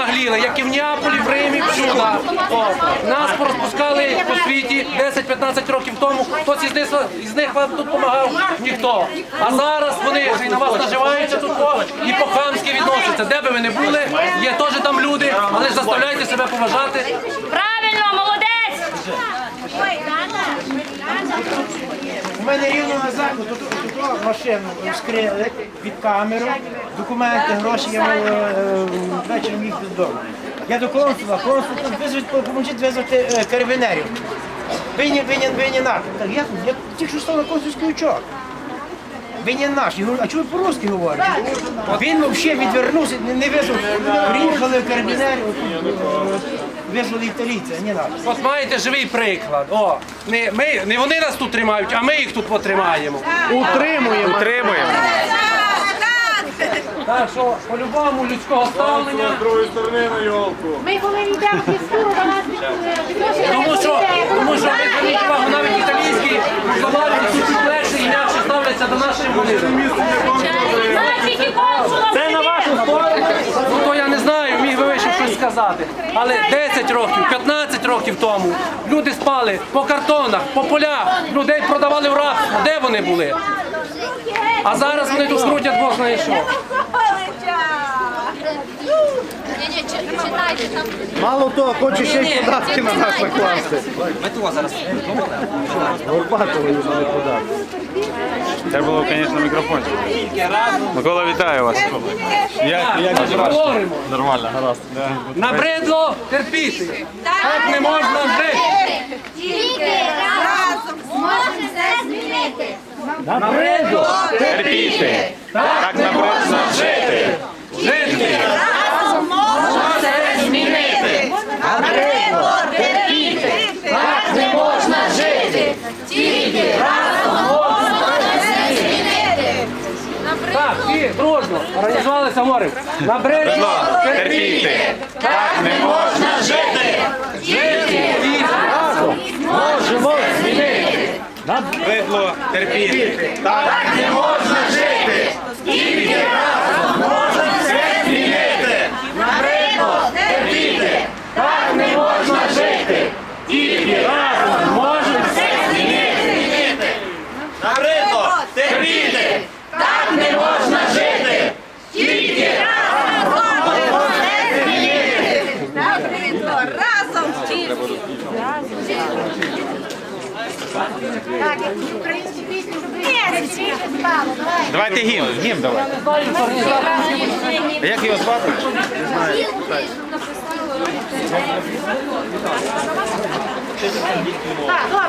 обнагліли, як і в Неаполі, в Римі, всюди. О, нас порозпускали по світі 10-15 років тому. Хтось із них, із них вам тут допомагав? Ніхто. А зараз вони на вас наживаються тут і по-хамськи відносяться. Де би ви не були, є теж там люди, але ж заставляйте себе поважати. Правильно, молодець! У мене рівно на заку, тут, тут, тут машину вскрили під камеру, документи, гроші, я мав е, ввечері їх додому. Я до консула, консул тут визвуть, поможіть визвати е, карабінерів. Винен, винен, винен наш. Так я, я тільки що став на консульський учок. Винен наш. Я говорю, а чого ви по-русски говорите? Він взагалі відвернувся, не, не визвав. Приїхали карабінери, от, е, визвали італійця, не наш. От маєте живий приклад. О, не, ми, не вони нас тут тримають, а ми їх тут потримаємо. Утримуємо. Утримуємо. Так що по-любому людського ставлення. другої сторони на йолку. Ми коли йдемо в фізкуру, до нас відносять. Тому що, тому що ви зверніть увагу, навіть італійські словарі чуть легше і м'якше ставляться до нашої консула Це на вашу сторону. Ну то я не знаю, міг би ви ще щось сказати. Але 10 років, 15 років тому люди спали по картонах, по полях, людей продавали в рабство. Де вони були? А зараз вони тут крутять Бог знає що. Читайте там. Мало того, хоче ще й податки на нас накласти. Горбатого йому не податки. Це було, звісно, мікрофон. Микола, вітаю вас. Як, як Говоримо. Нормально, гаразд. Набридло терпіти. Так не можна жити. Тільки разом зможемо все змінити. Набридло Терпіти. Так набридно жити. жити. Разом можемо все змінити. Набридло терпіти. Так не можна жити. Тільки разом можемо все змінити. Так, всі Організували організувалися На Набридло терпіти. Так не можна жити. Жити разом можемо змінити. Видло терпіти. Так не можна жити. Тільки разом можна все змінити. Набридло терпіти. Так не можна жити. Тільки разом можна все змінити. Набридло терпіти. Так не можна жити. Тільки Набридло разом тільки. Так, як українські пісні, щоб. Давай. Давайте гімн. Гімн давай. А як його звати? Так, добре.